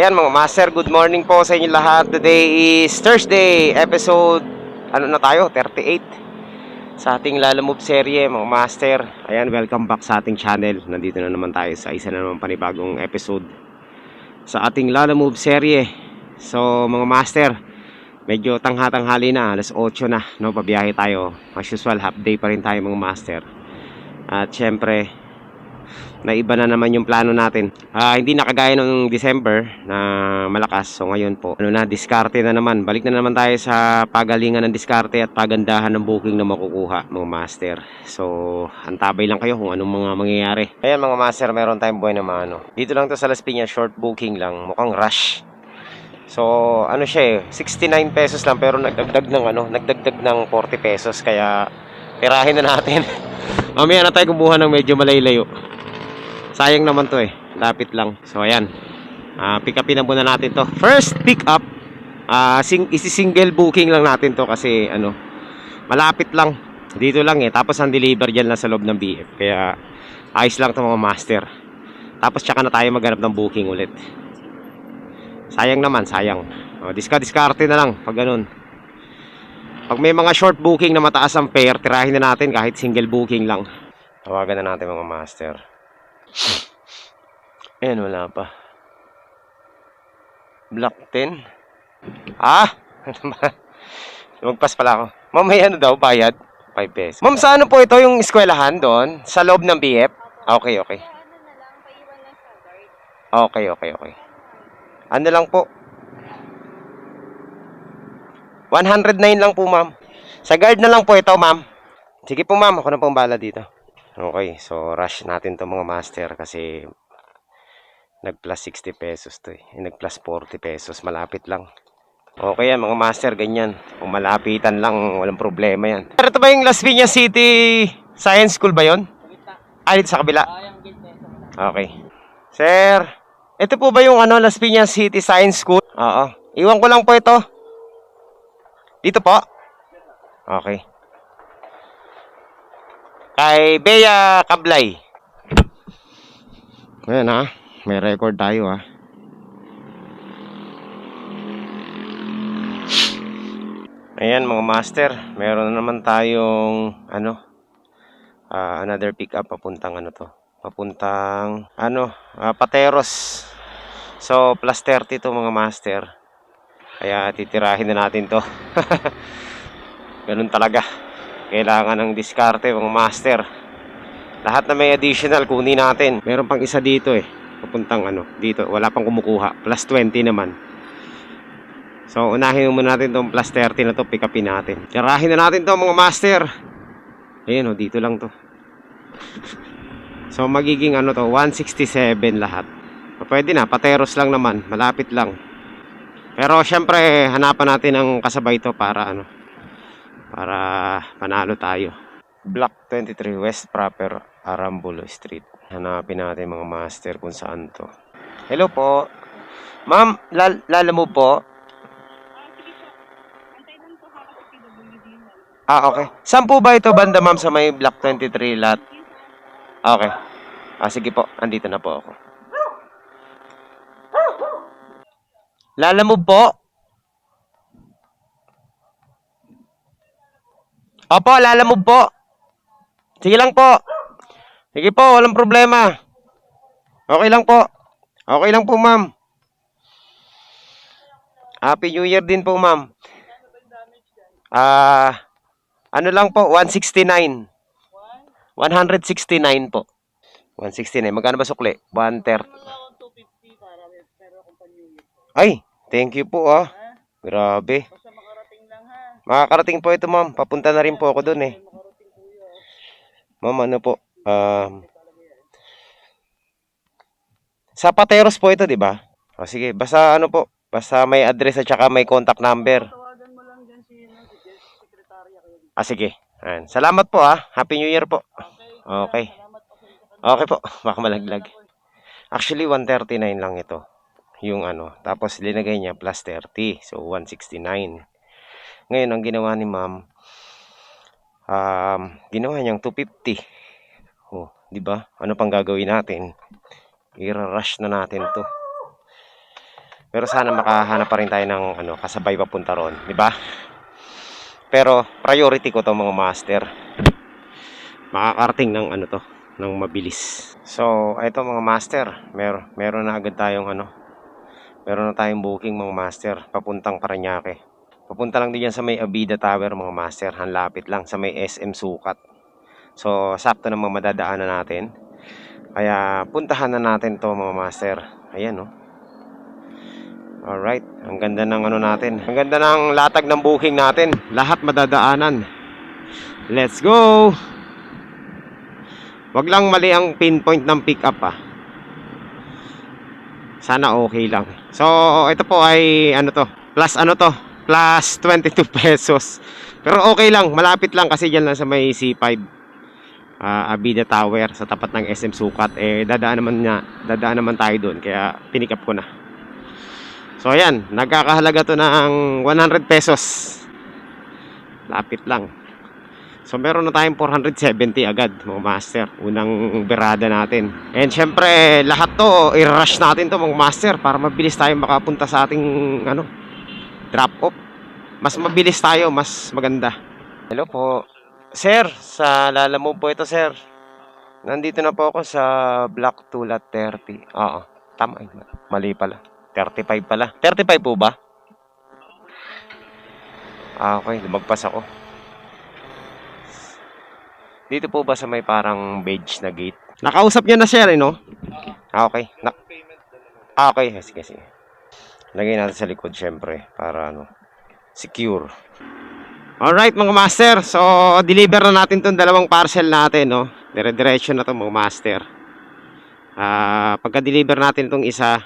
Ayan mga master, good morning po sa inyo lahat. Today is Thursday, episode, ano na tayo, 38 sa ating Lala Move serye mga master. Ayan, welcome back sa ating channel. Nandito na naman tayo sa isa na naman panibagong episode sa ating Lala Move serye. So mga master, medyo tanghatanghali na, alas 8 na, no, pabiyahe tayo. As usual, half day pa rin tayo mga master. At syempre, na iba na naman yung plano natin. Ah, hindi na kagaya nung December na malakas. So ngayon po, ano na, diskarte na naman. Balik na naman tayo sa pagalingan ng diskarte at pagandahan ng booking na makukuha, mga master. So, antabay lang kayo kung anong mga mangyayari. Ayan mga master, meron tayong buhay na mga ano. Dito lang to sa Las Piñas, short booking lang. Mukhang rush. So, ano siya eh, 69 pesos lang pero nagdagdag ng ano, nagdagdag ng 40 pesos kaya tirahin na natin. Mamaya na tayo kumuha ng medyo malaylayo. Sayang naman to eh. Lapit lang. So ayan. Ah, pick upin na muna natin to. First pick up. Ah, sing isi-single booking lang natin to kasi ano, malapit lang. Dito lang eh. Tapos ang deliver diyan lang sa loob ng BF. Kaya ayos lang to mga master. Tapos tsaka na tayo maghanap ng booking ulit. Sayang naman, sayang. O, diska-diskarte na lang pag ganun. Pag may mga short booking na mataas ang fare, tirahin na natin kahit single booking lang. Tawagan na natin mga master. Ayan, wala pa. Block 10. Ah! Magpas pala ako. Ma'am, may ano daw, bayad? 5 pesos. Ma'am, sa ano po ito yung eskwelahan doon? Sa loob ng BF? Okay, okay. Guard. Okay, okay, okay. Ano lang po? 109 lang po, ma'am. Sa guard na lang po ito, ma'am. Sige po, ma'am. Ako na pong bala dito. Okay, so rush natin to mga master kasi nag plus 60 pesos to eh. Nag plus 40 pesos. Malapit lang. Okay yan mga master, ganyan. Kung malapitan lang, walang problema yan. Pero ito ba yung Las Piñas City Science School ba yon? Ah, dito sa kabila. Okay. Sir, ito po ba yung ano, Las Piñas City Science School? Oo. Iwan ko lang po ito. Dito po? Okay. Kay Bea Kablay. Ayan ha. May record tayo ha. Ayan mga master. Meron na naman tayong ano, ah, another pick up papuntang ano to. Papuntang ano, ah, Pateros. So plus 30 to mga master. Kaya titirahin na natin to. Ganun talaga. Kailangan ng diskarte mga master. Lahat na may additional kunin natin. Meron pang isa dito eh. Papuntang ano, dito. Wala pang kumukuha. Plus 20 naman. So unahin muna natin tong plus 30 na to. Pick upin natin. Tirahin na natin to mga master. Ayun oh, dito lang to. So magiging ano to, 167 lahat. Pwede na, pateros lang naman. Malapit lang. Pero syempre, hanapan natin ang kasabay to para ano, para panalo tayo. Block 23 West Proper Arambulo Street. Hanapin natin mga master kung saan to. Hello po. Ma'am, lal lala mo po? Ah, okay. Saan po ba ito banda ma'am sa may Block 23 lot? Okay. Ah, sige po. Andito na po ako. Lala mo po? Opo, lala mo po. Sige lang po. Sige po, walang problema. Okay lang po. Okay lang po, ma'am. Happy New Year din po, ma'am. Ah, ano lang po, 169. 169 po. 169. Magkano ba sukli? 130. Ay, thank you po ah. Grabe. Makakarating po ito ma'am. Papunta na rin po ako doon eh. Ma'am, ano po? Um, sa Pateros po ito, di ba? O sige, basta ano po. Basta may address at saka may contact number. Ah, sige. Ayan. Salamat po ah. Happy New Year po. Okay. Okay po. Baka malaglag. Actually, 139 lang ito. Yung ano. Tapos, linagay niya plus 30. So, 169. Ngayon, ang ginawa ni ma'am, um, ginawa niyang 250. Oh, di ba? Ano pang gagawin natin? I-rush na natin to. Pero sana makahanap pa rin tayo ng ano, kasabay papunta ron, di ba? Pero priority ko to mga master. Makakarating ng ano to, ng mabilis. So, ito mga master, mer meron na agad tayong ano, meron na tayong booking mga master, papuntang Paranaque. Papunta lang din yan sa may Abida Tower mga master, ang lapit lang sa may SM Sukat. So, sakto namang madadaanan natin. Kaya, puntahan na natin to mga master. Ayan, no. Alright, ang ganda ng ano natin. Ang ganda ng latag ng booking natin. Lahat madadaanan. Let's go! Wag lang mali ang pinpoint ng pick up ah. Sana okay lang. So, ito po ay ano to? Plus ano to? Plus 22 pesos. Pero okay lang, malapit lang kasi diyan lang sa may C5. ah Abida Tower sa tapat ng SM Sukat eh dadaan naman niya, dadaan naman tayo doon kaya pinick up ko na. So ayan, nagkakahalaga to ng 100 pesos. Lapit lang. So meron na tayong 470 agad mga master. Unang berada natin. And syempre lahat to i-rush natin to mga master para mabilis tayo makapunta sa ating ano drop off. Mas mabilis tayo, mas maganda. Hello po. Sir, sa Lalamove po ito sir. Nandito na po ako sa 2 Lot 30. Oo, tama. Mali pala. 35 pala. 35 po ba? Ah, okay. Lumagpas ako. Dito po ba sa may parang beige na gate? Nakausap niya na sir, eh, no? Ah, okay. Na ah, okay. Sige, sige. Lagay natin sa likod, syempre. Para, ano, secure. Alright, mga master. So, deliver na natin tong dalawang parcel natin, no? Dire-diretso na to mga master. Ah, pagka-deliver natin itong isa,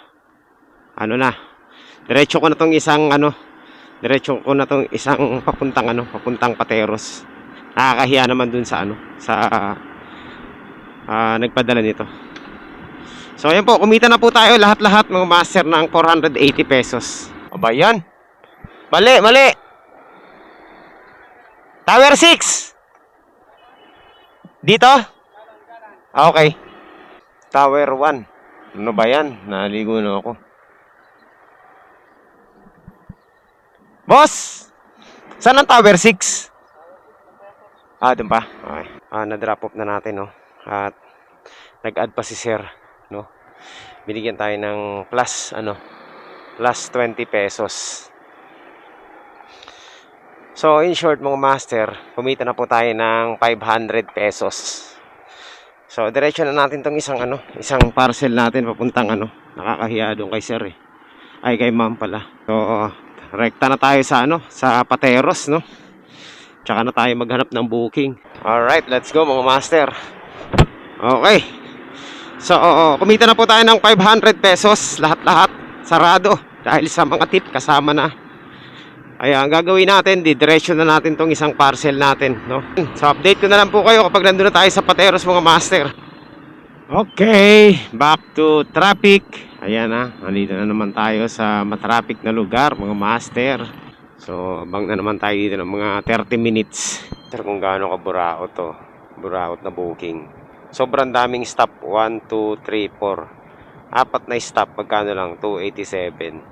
ano na, diretso ko na tong isang ano, diretso ko na tong isang papuntang ano, papuntang Pateros. Nakakahiya naman dun sa ano, sa ah, nagpadala nito. So ayan po, kumita na po tayo lahat-lahat mga master ng 480 pesos. Aba yan. Mali, mali. Tower 6. Dito? Ah, okay. Tower 1. Ano ba yan? Naligo na ako. Boss! Saan ang Tower 6? Ah, dun pa? Okay. Ah, na-drop off na natin, no? At nag-add pa si Sir, no? Binigyan tayo ng plus, ano? Plus 20 pesos. So, in short, mga master, kumita na po tayo ng 500 pesos. So, diretso na natin tong isang, ano, isang parcel natin papuntang, ano, nakakahiya doon kay Sir, eh. Ay, kay ma'am pala. So, rekta na tayo sa ano, sa Pateros, no? Tsaka na tayo maghanap ng booking. Alright, let's go mga master. Okay. So, oo, kumita na po tayo ng 500 pesos lahat-lahat. Sarado. Dahil sa mga tip kasama na. Ayan, gagawin natin, didiretso na natin tong isang parcel natin, no? So, update ko na lang po kayo kapag nandun na tayo sa Pateros mga master. Okay, back to traffic. Ayan na, nandito na naman tayo sa matraffic na lugar, mga master. So, abang na naman tayo dito ng mga 30 minutes. Pero kung gaano ka buraot to, buraot na booking. Sobrang daming stop, 1, 2, 3, 4. Apat na stop, magkano lang, 287.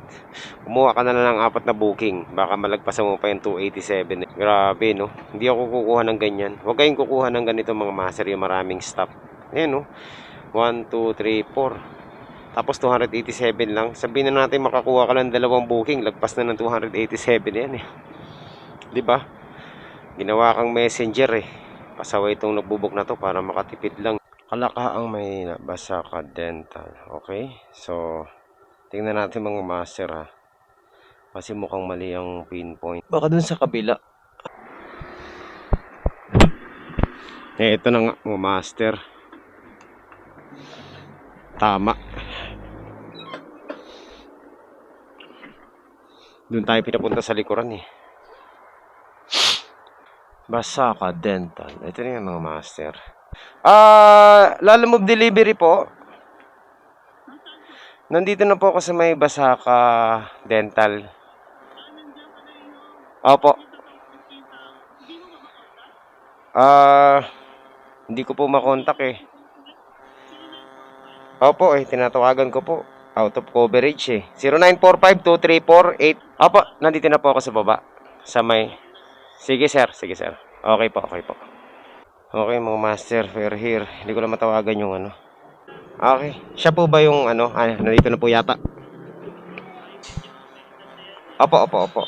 Kumuha ka na lang ng apat na booking, baka malagpasan mo pa yung 287. Grabe, no? Hindi ako kukuha ng ganyan. Huwag kayong kukuha ng ganito mga master, yung maraming stop. Ayan, no? 1, 2, 3, 4. Tapos 287 lang. Sabihin na natin makakuha ka ng dalawang booking, lagpas na ng 287 yan eh. 'Di ba? Ginawa kang messenger eh. Pasaway itong nagbubok na to para makatipid lang. Kalakaang may basa ka dental. Okay? So, tingnan natin mga master ha. Kasi mukhang mali ang pinpoint. Baka dun sa kabila. Eh, ito na nga mga master. Tama. Doon tayo pinapunta sa likuran eh. Basaka Dental. Ito na yung mga master. Ah, Lalamove Delivery po. Nandito na po ako sa may Basaka Dental. Opo. Ah, hindi ko po makontak eh. Opo eh, tinatawagan ko po. out of coverage eh. 0945-234-8. Opo, nandito na po ako sa baba. Sa may... Sige sir, sige sir. Okay po, okay po. Okay mga master, we're here. Hindi ko na matawagan yung ano. Okay. Siya po ba yung ano? Ah, nandito na po yata. Opo, opo, opo.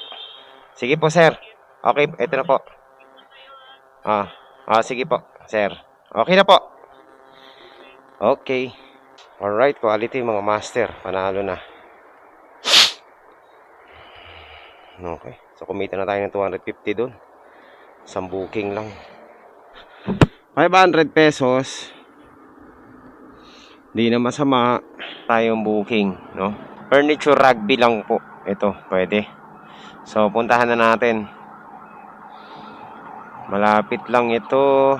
Sige po sir. Okay, ito na po. Ah, ah sige po, sir. Okay na po. Okay. Alright, quality mga master. Panalo na. Okay. So, kumita na tayo ng 250 doon. Isang booking lang. 500 pesos. Di na masama tayong booking, no? Furniture rugby lang po. Ito, pwede. So, puntahan na natin. Malapit lang ito.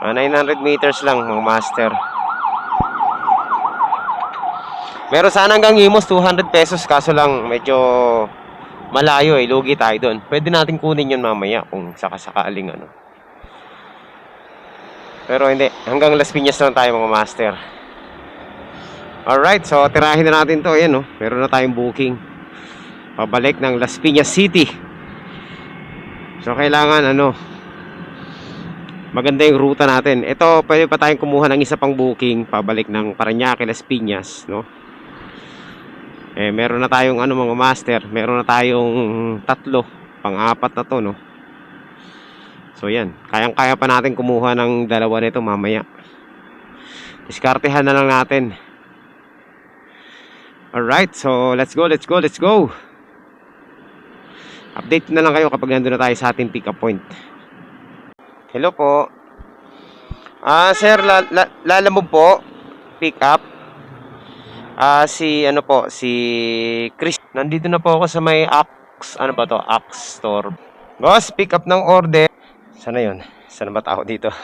Ah, 900 meters lang, mga master. Meron sana hanggang Imos, 200 pesos. Kaso lang, medyo malayo eh. Lugi tayo doon. Pwede natin kunin yun mamaya kung sakasakaling ano. Pero hindi. Hanggang Las Piñas lang tayo mga master. Alright, so tirahin na natin to. Ayan, no? Meron na tayong booking. Pabalik ng Las Piñas City. So kailangan ano, maganda yung ruta natin. Ito, pwede pa tayong kumuha ng isa pang booking pabalik ng Parañaque, Las Piñas, no? Eh, meron na tayong ano mga master, meron na tayong tatlo, pang-apat na to, no? So yan, kayang-kaya pa natin kumuha ng dalawa nito mamaya. Diskartehan na lang natin. Alright, so let's go, let's go, let's go. Update na lang kayo kapag nandun na tayo sa ating pick up point. Hello po. Ah, sir, la, la, lalamog po. Pick up. Ah, si ano po, si Chris. Nandito na po ako sa may Axe, ano ba to? Axe store. Boss, pick up ng order. Sana 'yon? Sana ba tao dito?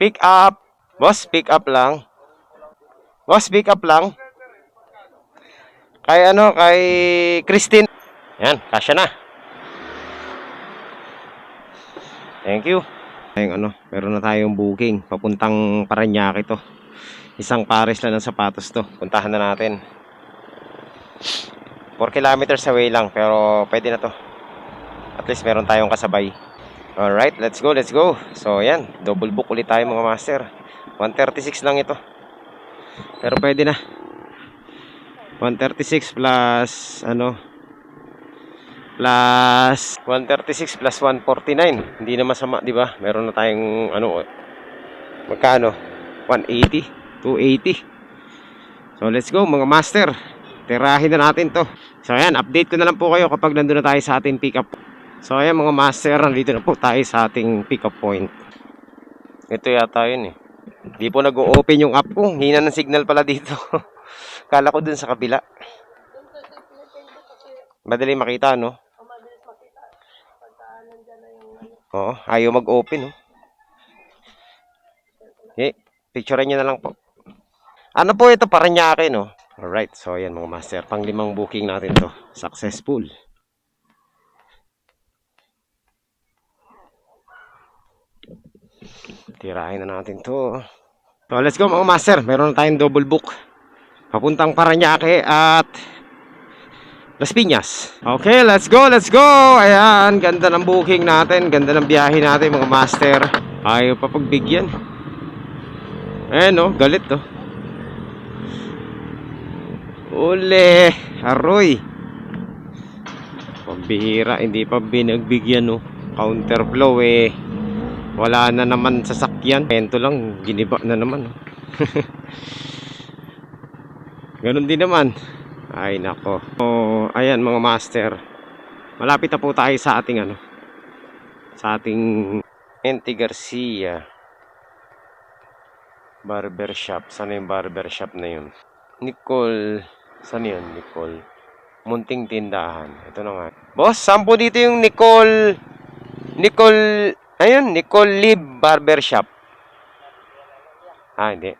pick up. Boss, pick up lang. Boss, pick up lang. Kay ano, kay Christine. Yan, kasya na. Thank you. Ayun ano, meron na tayong booking papuntang Parañaque to. Isang pares lang ng sapatos to. Puntahan na natin. 4 kilometers away lang pero pwede na to. At least meron tayong kasabay. Alright, let's go, let's go. So yan, double book ulit tayo mga master. 136 lang ito. Pero pwede na. 136 plus ano plus 136 plus 149. Hindi na masama, 'di ba? Meron na tayong ano magkano? 180, 280. So let's go mga master. Tirahin na natin 'to. So ayan, update ko na lang po kayo kapag nandun na tayo sa ating pick up. So ayan mga master, nandito na po tayo sa ating pick up point. Ito yata yun eh. Di po nag-open yung app ko. Hina ng signal pala dito. Kala ko dun sa kabila. Madali makita, no? Oo, ayaw mag-open, no? Okay, picture nyo na lang po. Ano po ito, Paranaque, no? Alright, so ayan mga master, pang limang booking natin to. Successful. Tirahin na natin to. So let's go mga master, meron na tayong double book. Papuntang Paranaque at Las Piñas. Okay, let's go, let's go! Ayan, ganda ng booking natin. Ganda ng biyahe natin mga master. Ayaw pa pagbigyan. Ayan oh, galit oh. Ule, aroy. Pambihira, hindi pa binagbigyan oh. Counterflow eh. Wala na naman sasakyan. Pento lang, giniba na naman. oh. Ganon din naman. Ay nako. Oh, ayan mga master. Malapit na po tayo sa ating ano. Sa ating Enti Garcia barber shop. Sana yung barber shop na yun? Nicole. Saan yun, Nicole? Munting tindahan. Ito na nga. Boss, sampo dito yung Nicole. Nicole. Ayun, Nicole Lib Barber Shop. Ah, hindi.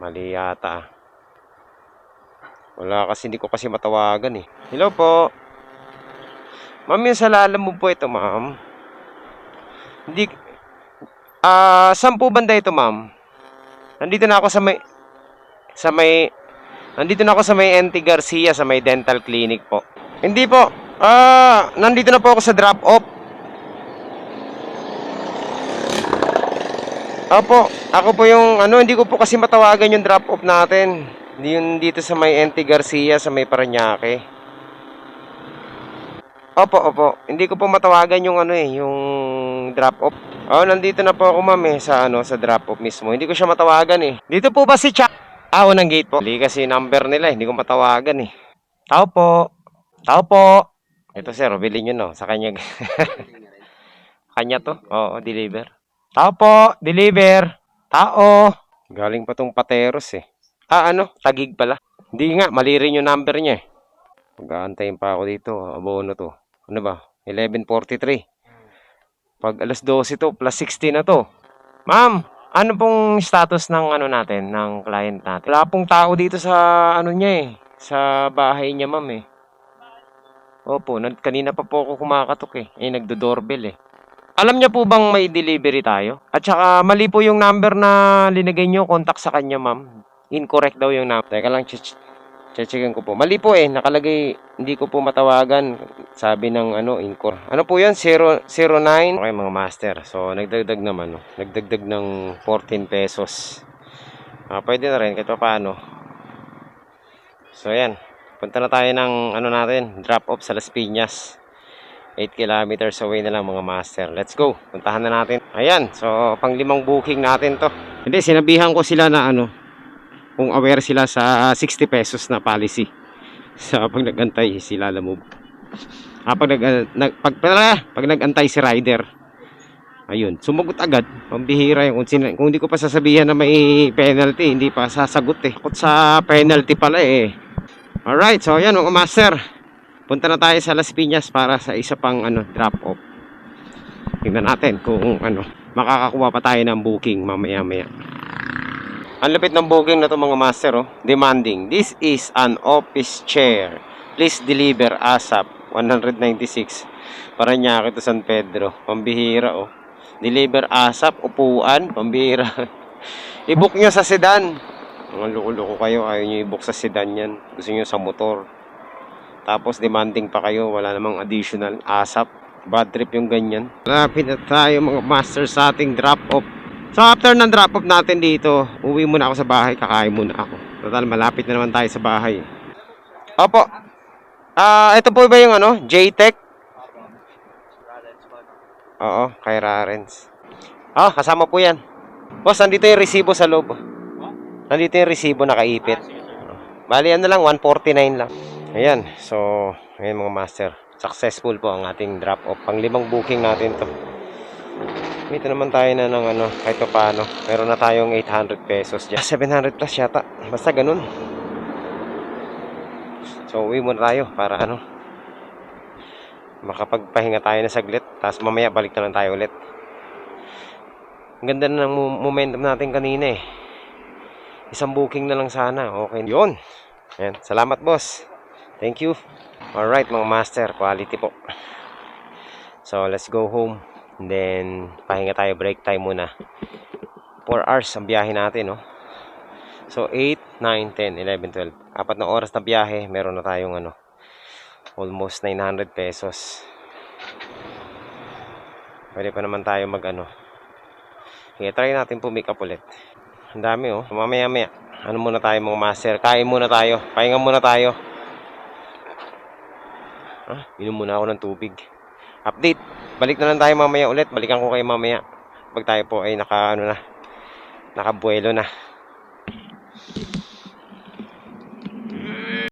Mali yata. Wala kasi, hindi ko kasi matawagan eh. Hello po. Ma'am, yung sa lalam mo po ito, ma'am. Hindi, ah, saan po banda ito, ma'am? Nandito na ako sa may sa may nandito na ako sa may NT Garcia sa may dental clinic po. Hindi po. Ah, nandito na po ako sa drop off. Opo, ako po yung ano, hindi ko po kasi matawagan yung drop off natin. Yung dito sa may NT Garcia sa may Paranaque. Opo, opo. Hindi ko po matawagan yung ano eh, yung drop off. Oh, nandito na po ako ma'am eh, sa ano, sa drop off mismo. Hindi ko siya matawagan eh. Dito po ba si Chuck? Ah, unang gate po. Hindi kasi number nila, eh, hindi ko matawagan eh. Tao po. Tao po. Ito sir, bilhin nyo no, sa kanya. kanya to? Oo, deliver. Tao po, deliver. Tao. Galing pa tong pateros eh. Ah, ano? Tagig pala. Hindi nga, mali rin yung number niya eh. Pag-aantayin pa ako dito, abono to. Ano ba? 11.43. Pag alas 12 to, plus 60 na to. Ma'am, ano pong status ng ano natin, ng client natin? Wala pong tao dito sa ano niya eh. Sa bahay niya, ma'am eh. Opo, kanina pa po ako kumakatok eh. Eh, nagdo-doorbell eh. Alam niya po bang may delivery tayo? At saka mali po yung number na linagay niyo, contact sa kanya, ma'am. Incorrect daw yung number. Teka lang, ch- checkin ko po. Mali po eh, nakalagay, hindi ko po matawagan. Sabi ng ano, Incor. Ano po yun? 0, 09? Okay mga master. So, nagdagdag naman, no? Nagdagdag ng 14 pesos. Ah, pwede na rin, kahit pa paano. So, yan. Punta na tayo ng ano natin, drop off sa Las Piñas. 8 kilometers away na lang mga master. Let's go. Puntahan na natin. Ayan. So, pang limang booking natin to. Hindi, sinabihan ko sila na ano, kung aware sila sa 60 pesos na policy sa pag nagantay sila lamove. Ah, pag, nag, nag, pag, pala, pag nagantay si rider, ayun, sumagot agad. Pambihira yung kung, kung hindi ko pa sasabihan na may penalty, hindi pa sasagot eh. Takot sa penalty pala eh. Alright, so ayan mga master. Punta na tayo sa Las Piñas para sa isa pang ano, drop off. Tingnan natin kung ano, makakakuha pa tayo ng booking mamaya-maya. Ang lupit ng booking na to mga master oh. Demanding. This is an office chair. Please deliver ASAP. 196. Paranaque to San Pedro. Pambihira oh. Deliver ASAP. Upuan. Pambihira. I-book nyo sa sedan. Mga loko-loko kayo. Ayaw nyo i-book sa sedan yan. Gusto nyo sa motor. Tapos demanding pa kayo. Wala namang additional ASAP. Bad trip yung ganyan. Lapit na tayo mga master sa ating drop off. So after ng drop off natin dito, uwi muna ako sa bahay, kakain muna ako. Total malapit na naman tayo sa bahay. Opo. Ah, ito po ba yung ano, JTech? Oo, kay Rarens. Ah, kasama po 'yan. Boss, nandito yung resibo sa loob. Nandito yung resibo nakaipit. Bali ano lang, 149 lang. Ayan, so, ayan mga master. Successful po ang ating drop off. Pang limang booking natin to. Dito naman tayo na ng ano, kahit pa paano. Meron na tayong 800 pesos dyan. 700 plus yata. Basta ganun. So, uwi muna tayo para ano, makapagpahinga tayo na saglit. Tapos mamaya balik na lang tayo ulit. Ang ganda na ng mo- momentum natin kanina eh. Isang booking na lang sana. Okay. Yun. Ayan. Salamat boss. Thank you. Alright mga master. Quality po. So, let's go home. And then, pahinga tayo, break time muna. 4 hours ang biyahe natin, no? So, 8, 9, 10, 11, 12. Apat na oras na biyahe, meron na tayong ano, almost 900 pesos. Pwede pa naman tayo mag ano. Sige, try natin pumick up ulit. Ang dami, oh. Mamaya, maya. Ano muna tayo mga master? Kain muna tayo. Pahinga muna tayo. Ah, inom muna ako ng tubig. Update. Balik na lang tayo mamaya ulit. Balikan ko kayo mamaya. Pag tayo po ay naka ano na. Nakabuelo na.